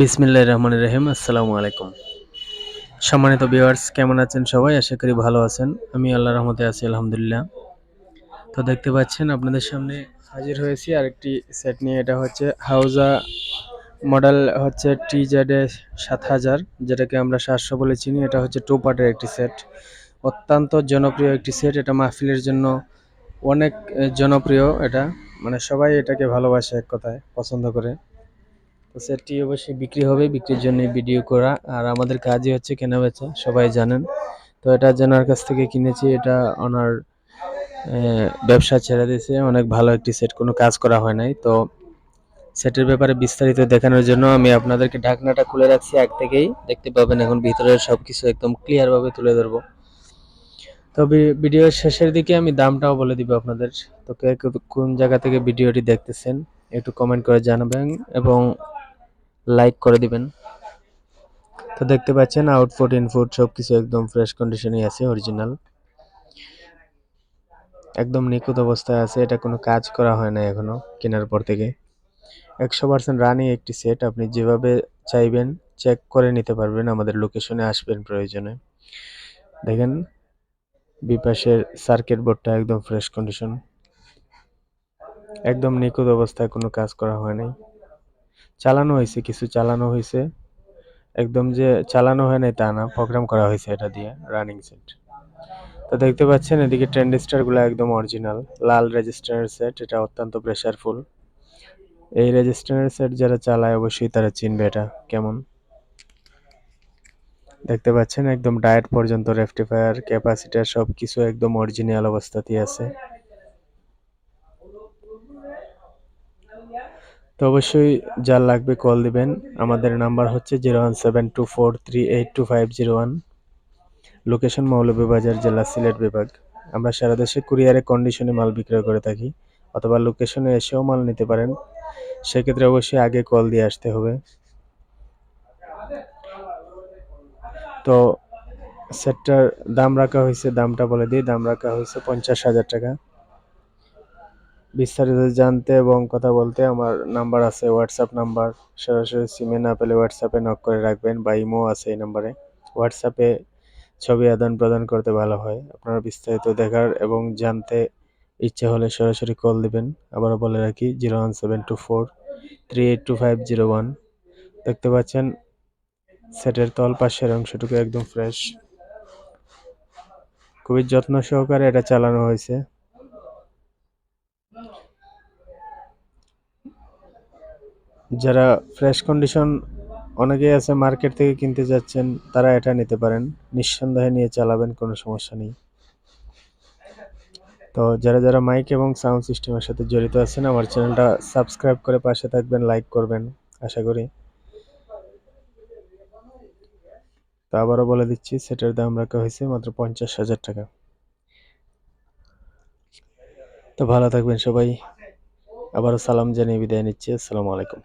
বিসমিল্লাহ রহমান রহিম, আসসালামু আলাইকুম। সম্মানিত ভিউয়ার্স কেমন আছেন সবাই? আশা করি ভালো আছেন। আমি আল্লাহ রহমতে আছি, আলহামদুলিল্লাহ। তো দেখতে পাচ্ছেন, আপনাদের সামনে হাজির হয়েছি আরেকটি সেট নিয়ে। এটা হচ্ছে হাউজা মডেল হচ্ছে টি জেডে সাত হাজার, যেটাকে আমরা সাতশো বলে চিনি। এটা হচ্ছে টু পার্টের একটি সেট অত্যন্ত জনপ্রিয় একটি সেট এটা মাহফিলের জন্য অনেক জনপ্রিয় এটা। মানে সবাই এটাকে ভালোবাসে এক কথায়, পছন্দ করে। তো সেটটি অবশ্যই বিক্রি হবে, বিক্রির জন্য ভিডিও করা। আর আমাদের কাজই হচ্ছে কেনা বেচা সবাই জানেন। তো এটা জানার কাছ থেকে কিনেছি, এটা ওনার ব্যবসা ছেড়ে দিয়েছে। অনেক ভালো একটি সেট, কোনো কাজ করা হয় নাই। তো সেটের ব্যাপারে বিস্তারিত দেখানোর জন্য আমি আপনাদেরকে ঢাকনাটা খুলে রাখছি আগ থেকেই। দেখতে পাবেন এখন ভিতরের সব কিছু একদম ক্লিয়ারভাবে তুলে ধরবো। তবে ভিডিওর শেষের দিকে আমি দামটাও বলে দিব আপনাদের। তো কে কোন জায়গা থেকে ভিডিওটি দেখতেছেন, একটু কমেন্ট করে জানাবেন। এবং লাইক করে দিবেন। তো দেখতে পাচ্ছেন আউটপুট ইনপুট সব কিছু একদম ফ্রেশ কন্ডিশনে আছে অরিজিনাল একদম নিখুঁত অবস্থায় আছে, এটা কোনো কাজ করা হয় না এখনও কেনার পর থেকে। একশো পার্সেন্ট রানিং একটি সেট আপনি যেভাবে চাইবেন চেক করে নিতে পারবেন, আমাদের লোকেশনে আসবেন প্রয়োজনে। দেখেন, বিপাশের সার্কিট বোর্ডটা একদম ফ্রেশ কন্ডিশন একদম নিখুঁত অবস্থায় কোনো কাজ করা হয় নাই। চালানো হয়েছে, কিছু চালানো হয়েছে। একদম যে চালানো হয় নাই তা না প্রোগ্রাম করা হয়েছে এটা দিয়ে রানিং সেট তো দেখতে পাচ্ছেন এদিকে ট্রেন্ডিস্টারগুলো একদম অরিজিনাল লাল রেজিস্টারের সেট এটা অত্যন্ত প্রেশারফুল এই রেজিস্টারের সেট যারা চালায় অবশ্যই তারা চিনবে এটা কেমন। দেখতে পাচ্ছেন একদম ডায়েট পর্যন্ত রেফটিফায়ার ক্যাপাসিটার সব কিছু একদম অরিজিনাল অবস্থাতেই আছে। তো অবশ্যই যার লাগবে কল দিবেন। আমাদের নাম্বার হচ্ছে zero one seven two four three eight two five zero one location Moulvibazar, জেলা সিলেট বিভাগ। আমরা সারা দেশে কুরিয়ারে কন্ডিশনে মাল বিক্রয় করে থাকি, অথবা লোকেশনে এসেও মাল নিতে পারেন। সেক্ষেত্রে অবশ্যই আগে কল দিয়ে আসতে হবে। তো সেটটার দাম রাখা হয়েছে, দামটা বলে দিই। দাম রাখা হয়েছে পঞ্চাশ হাজার টাকা। বিস্তারিত জানতে এবং কথা বলতে আমার নাম্বার আছে হোয়াটসঅ্যাপ নাম্বার। সরাসরি সিমে না পেলে হোয়াটসঅ্যাপে নক করে রাখবেন বা ইমো আছে এই নাম্বারে। হোয়াটসঅ্যাপে ছবি আদান প্রদান করতে ভালো হয়। আপনারা বিস্তারিত দেখার এবং জানতে ইচ্ছে হলে সরাসরি কল দিবেন। আবারও বলে রাখি zero one seven two four three eight two five zero one দেখতে পাচ্ছেন, সেটের তল পাশের অংশটুকু একদম ফ্রেশ খুবই যত্ন সহকারে এটা চালানো হয়েছে। যারা ফ্রেশ কন্ডিশন অনেকেই আছে মার্কেট থেকে কিনতে যাচ্ছেন, তারা এটা নিতে পারেন। নিঃসন্দেহে নিয়ে চালাবেন, কোনো সমস্যা নেই। তো যারা যারা মাইক এবং সাউন্ড সিস্টেমের সাথে জড়িত আছেন, আমার চ্যানেলটা সাবস্ক্রাইব করে পাশে থাকবেন লাইক করবেন, আশা করি। তো আবারও বলে দিচ্ছি, সেটার দাম রাখা হয়েছে মাত্র পঞ্চাশ হাজার টাকা। তো ভালো থাকবেন সবাই। আবারও সালাম জানিয়ে বিদায় নিচ্ছি। আসসালামু আলাইকুম।